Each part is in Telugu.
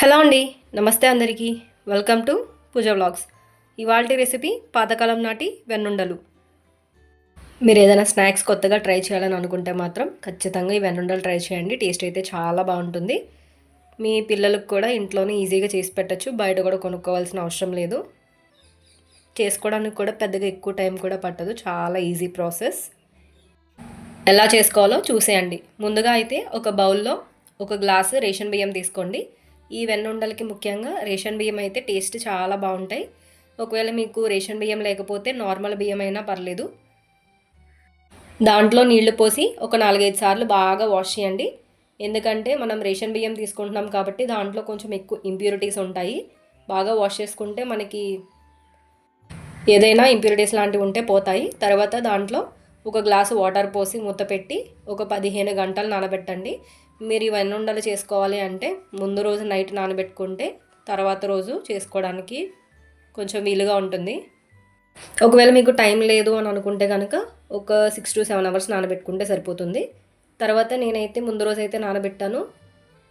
హలో అండి నమస్తే అందరికీ. Welcome to Pooja vlogs. ఇవాళ రెసిపీ పాతకాలం నాటి వెన్నుండలు. మీరు ఏదైనా స్నాక్స్ కొత్తగా ట్రై చేయాలని అనుకుంటే మాత్రం ఖచ్చితంగా ఈ వెన్నుండలు ట్రై చేయండి. టేస్ట్ అయితే చాలా బాగుంటుంది. మీ పిల్లలకు కూడా ఇంట్లోనే ఈజీగా చేసి పెట్టచ్చు. బయట కూడా కొనుక్కోవాల్సిన అవసరం లేదు. చేసుకోవడానికి కూడా పెద్దగా ఎక్కువ టైం కూడా పట్టదు. చాలా ఈజీ ప్రాసెస్. ఎలా చేసుకోవాలో చూసేయండి. ముందుగా అయితే ఒక బౌల్లో ఒక గ్లాసు రేషన్ బియ్యం తీసుకోండి. ఈ వెన్నుండలకి ముఖ్యంగా రేషన్ బియ్యం అయితే టేస్ట్ చాలా బాగుంటాయి. ఒకవేళ మీకు రేషన్ బియ్యం లేకపోతే నార్మల్ బియ్యం అయినా పర్లేదు. దాంట్లో నీళ్ళు పోసి ఒక నాలుగైదు సార్లు బాగా వాష్ చేయండి. ఎందుకంటే మనం రేషన్ బియ్యం తీసుకుంటున్నాం కాబట్టి దాంట్లో కొంచెం ఎక్కువ ఇంప్యూరిటీస్ ఉంటాయి. బాగా వాష్ చేసుకుంటే మనకి ఏదైనా ఇంప్యూరిటీస్ లాంటివి ఉంటే పోతాయి. తర్వాత దాంట్లో ఒక గ్లాసు వాటర్ పోసి మూత పెట్టి ఒక పదిహేను గంటలు నానబెట్టండి. మీరు ఇవన్నీ ఉండలు చేసుకోవాలి అంటే ముందు రోజు నైట్ నానబెట్టుకుంటే తర్వాత రోజు చేసుకోవడానికి కొంచెం వీలుగా ఉంటుంది. ఒకవేళ మీకు టైం లేదు అని అనుకుంటే కనుక ఒక సిక్స్ టు సెవెన్ అవర్స్ నానబెట్టుకుంటే సరిపోతుంది. తర్వాత నేనైతే ముందు రోజు అయితే నానబెట్టాను.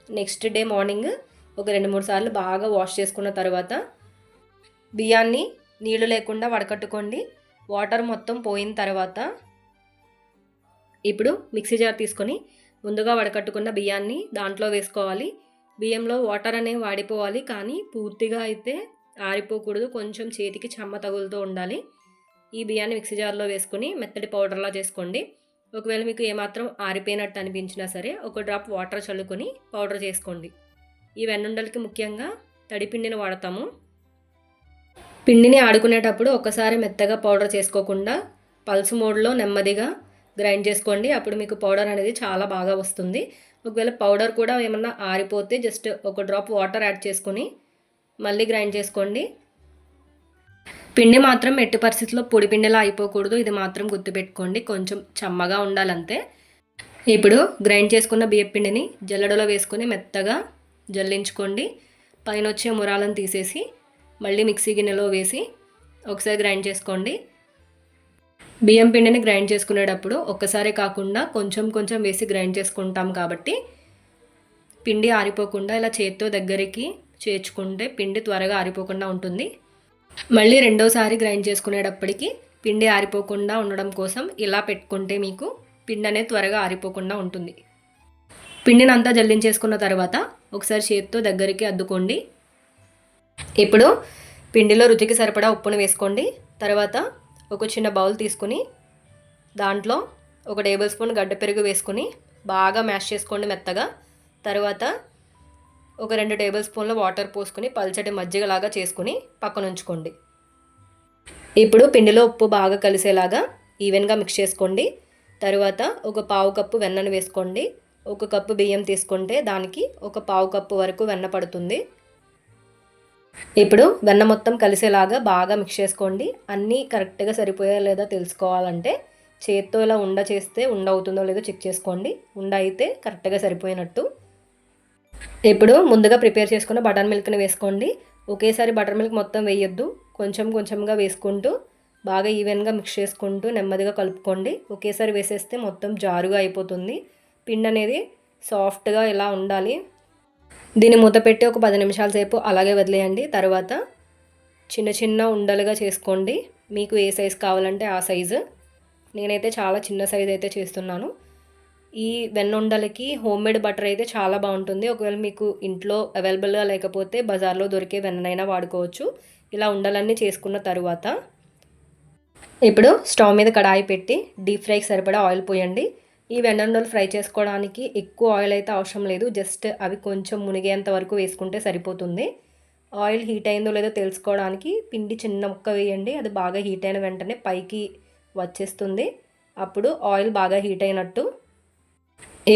నెక్స్ట్ డే మార్నింగ్ ఒక రెండు మూడు సార్లు బాగా వాష్ చేసుకున్న తర్వాత బియ్యాన్ని నీళ్ళు లేకుండా వడకట్టుకోండి. వాటర్ మొత్తం పోయిన తర్వాత ఇప్పుడు మిక్సీ జార్ తీసుకొని ముందుగా వడకట్టుకున్న బియ్యాన్ని దాంట్లో వేసుకోవాలి. బియ్యంలో వాటర్ అనేవి వాడిపోవాలి కానీ పూర్తిగా అయితే ఆరిపోకూడదు. కొంచెం చేతికి చెమ్మ తగులుతూ ఉండాలి. ఈ బియ్యాన్ని మిక్సీ జార్లో వేసుకుని మెత్తటి పౌడర్లా చేసుకోండి. ఒకవేళ మీకు ఏమాత్రం ఆరిపోయినట్టు అనిపించినా సరే ఒక డ్రాప్ వాటర్ చల్లుకొని పౌడర్ చేసుకోండి. ఈ వెన్నుండలకి ముఖ్యంగా తడిపిండిని వాడతాము. పిండిని ఆడుకునేటప్పుడు ఒకసారి మెత్తగా పౌడర్ చేసుకోకుండా పల్స్ మోడ్లో నెమ్మదిగా గ్రైండ్ చేసుకోండి. అప్పుడు మీకు పౌడర్ అనేది చాలా బాగా వస్తుంది. ఒకవేళ పౌడర్ కూడా ఏమన్నా ఆరిపోతే జస్ట్ ఒక డ్రాప్ వాటర్ యాడ్ చేసుకొని మళ్ళీ గ్రైండ్ చేసుకోండి. పిండి మాత్రం ఎట్టి పరిస్థితుల్లో పొడి పిండిలా అయిపోకూడదు. ఇది మాత్రం గుర్తుపెట్టుకోండి. కొంచెం చమ్మగా ఉండాలంతే. ఇప్పుడు గ్రైండ్ చేసుకున్న బియ్యం పిండిని జల్లడలో వేసుకొని మెత్తగా జల్లించుకోండి. పైన వచ్చే మురాలను తీసేసి మళ్ళీ మిక్సీ గిన్నెలో వేసి ఒకసారి గ్రైండ్ చేసుకోండి. బియ్యం పిండిని గ్రైండ్ చేసుకునేటప్పుడు ఒక్కసారే కాకుండా కొంచెం కొంచెం వేసి గ్రైండ్ చేసుకుంటాం కాబట్టి పిండి ఆరిపోకుండా ఇలా చేత్తో దగ్గరికి చేర్చుకుంటే పిండి త్వరగా ఆరిపోకుండా ఉంటుంది. మళ్ళీ రెండోసారి గ్రైండ్ చేసుకునేటప్పటికి పిండి ఆరిపోకుండా ఉండడం కోసం ఇలా పెట్టుకుంటే మీకు పిండి అనేది త్వరగా ఆరిపోకుండా ఉంటుంది. పిండిని అంతా జల్లించేసుకున్న తర్వాత ఒకసారి చేత్తో దగ్గరికి అద్దుకోండి. ఇప్పుడు పిండిలో రుచికి సరిపడా ఉప్పును వేసుకోండి. తర్వాత ఒక చిన్న బౌల్ తీసుకుని దాంట్లో ఒక టేబుల్ స్పూన్ గడ్డ పెరుగు వేసుకుని బాగా మ్యాష్ చేసుకోండి మెత్తగా. తర్వాత ఒక రెండు టేబుల్ స్పూన్ల వాటర్ పోసుకొని పల్చటి మజ్జిగలాగా చేసుకుని పక్కన ఉంచుకోండి. ఇప్పుడు పిండిలో ఉప్పు బాగా కలిసేలాగా ఈవెన్గా మిక్స్ చేసుకోండి. తర్వాత ఒక పావు కప్పు వెన్నను వేసుకోండి. ఒక కప్పు బియ్యం తీసుకుంటే దానికి ఒక పావు కప్పు వరకు వెన్న పడుతుంది. ఇప్పుడు వెన్న మొత్తం కలిసేలాగా బాగా మిక్స్ చేసుకోండి. అన్నీ కరెక్ట్గా సరిపోయా లేదా తెలుసుకోవాలంటే చేత్తో ఇలా ఉండ చేస్తే ఉండ అవుతుందో లేదో చెక్ చేసుకోండి. ఉండ అయితే కరెక్ట్గా సరిపోయినట్టు. ఇప్పుడు ముందుగా ప్రిపేర్ చేసుకున్న బటర్ మిల్క్ని వేసుకోండి. ఒకేసారి బటర్ మిల్క్ మొత్తం వేయొద్దు. కొంచెం కొంచెంగా వేసుకుంటూ బాగా ఈవెన్గా మిక్స్ చేసుకుంటూ నెమ్మదిగా కలుపుకోండి. ఒకేసారి వేసేస్తే మొత్తం జారుగా అయిపోతుంది. పిండి అనేది సాఫ్ట్గా ఇలా ఉండాలి. దీన్ని మూత పెట్టి ఒక పది నిమిషాల సేపు అలాగే వదిలేయండి. తర్వాత చిన్న చిన్న ఉండలుగా చేసుకోండి. మీకు ఏ సైజు కావాలంటే ఆ సైజు. నేనైతే చాలా చిన్న సైజు అయితే చేస్తున్నాను. ఈ వెన్నుండలకి హోమ్ మేడ్ బటర్ అయితే చాలా బాగుంటుంది. ఒకవేళ మీకు ఇంట్లో అవైలబుల్గా లేకపోతే బజార్లో దొరికే వెన్నైనా వాడుకోవచ్చు. ఇలా ఉండలన్నీ చేసుకున్న తరువాత ఇప్పుడు స్టవ్ మీద కడాయి పెట్టి డీప్ ఫ్రైకి సరిపడా ఆయిల్ పోయండి. ఈ వెన్నుండలు ఫ్రై చేసుకోవడానికి ఎక్కువ ఆయిల్ అయితే అవసరం లేదు. జస్ట్ అవి కొంచెం మునిగేంత వరకు వేసుకుంటే సరిపోతుంది. ఆయిల్ హీట్ అయిందో లేదో తెలుసుకోవడానికి పిండి చిన్న ముక్క వేయండి. అది బాగా హీట్ అయిన వెంటనే పైకి వచ్చేస్తుంది. అప్పుడు ఆయిల్ బాగా హీట్ అయినట్టు.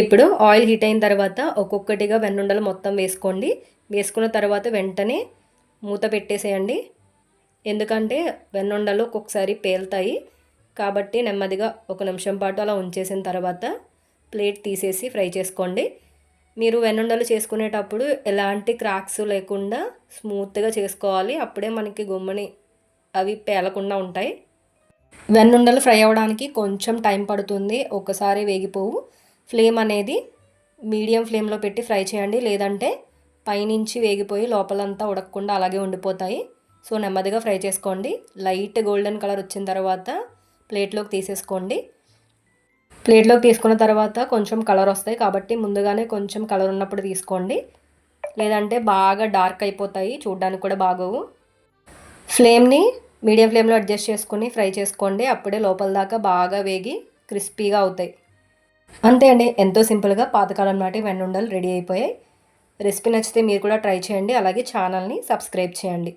ఇప్పుడు ఆయిల్ హీట్ అయిన తర్వాత ఒక్కొక్కటిగా వెన్నుండలు మొత్తం వేసుకోండి. వేసుకున్న తర్వాత వెంటనే మూత పెట్టేసేయండి. ఎందుకంటే వెన్నుండలు ఒక్కొక్కసారి పేలుతాయి. కాబట్టి నెమ్మదిగా ఒక నిమిషం పాటు అలా ఉంచేసిన తర్వాత ప్లేట్ తీసేసి ఫ్రై చేసుకోండి. మీరు వెన్నుండలు చేసుకునేటప్పుడు ఎలాంటి క్రాక్స్ లేకుండా స్మూత్గా చేసుకోవాలి. అప్పుడే మనకి గుమ్మని అవి పేలకుండా ఉంటాయి. వెన్నుండలు ఫ్రై అవ్వడానికి కొంచెం టైం పడుతుంది. ఒకసారి వేగిపోవు. ఫ్లేమ్ అనేది మీడియం ఫ్లేమ్లో పెట్టి ఫ్రై చేయండి. లేదంటే పైనుంచి వేగిపోయి లోపలంతా ఉడకకుండా అలాగే ఉండిపోతాయి. సో నెమ్మదిగా ఫ్రై చేసుకోండి. లైట్ గోల్డెన్ కలర్ వచ్చిన తర్వాత ప్లేట్లోకి తీసేసుకోండి. ప్లేట్లోకి తీసుకున్న తర్వాత కొంచెం కలర్ వస్తాయి కాబట్టి ముందుగానే కొంచెం కలర్ ఉన్నప్పుడు తీసుకోండి. లేదంటే బాగా డార్క్ అయిపోతాయి చూడ్డానికి కూడా బాగోవు. ఫ్లేమ్ని మీడియం ఫ్లేమ్లో అడ్జస్ట్ చేసుకుని ఫ్రై చేసుకోండి. అప్పుడే లోపల దాకా బాగా వేగి క్రిస్పీగా అవుతాయి. అంతే అండి. ఎంతో సింపుల్గా పాతకాలం నాటి వెన్నుండలు రెడీ అయిపోయాయి. రెసిపీ నచ్చితే మీరు కూడా ట్రై చేయండి. అలాగే ఛానల్ని సబ్స్క్రైబ్ చేయండి.